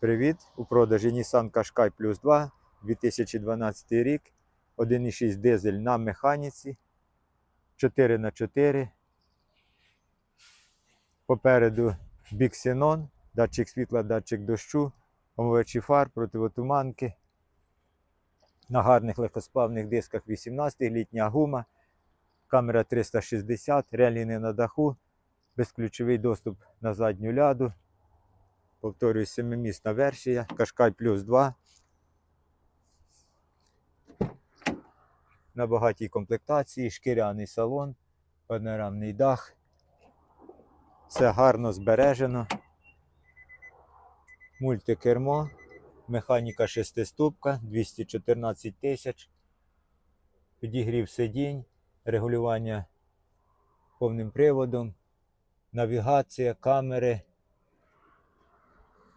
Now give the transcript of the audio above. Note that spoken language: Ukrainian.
Привіт! У продажі Nissan Qashqai Plus 2 2012 рік. 1,6 дизель на механіці. 4х4. Попереду біксенон, датчик світла, датчик дощу, омивачі фар, противотуманки. На гарних легкосплавних дисках 18 літня гума, камера 360, реліни на даху, безключовий доступ на задню ляду. Повторюю, семимісна версія, Qashqai Plus 2. На багатій комплектації, шкіряний салон, панорамний дах. Все гарно збережено. Мультикермо, механіка шестиступка, 214 тисяч. Підігрів сидінь, регулювання повним приводом, навігація, камери,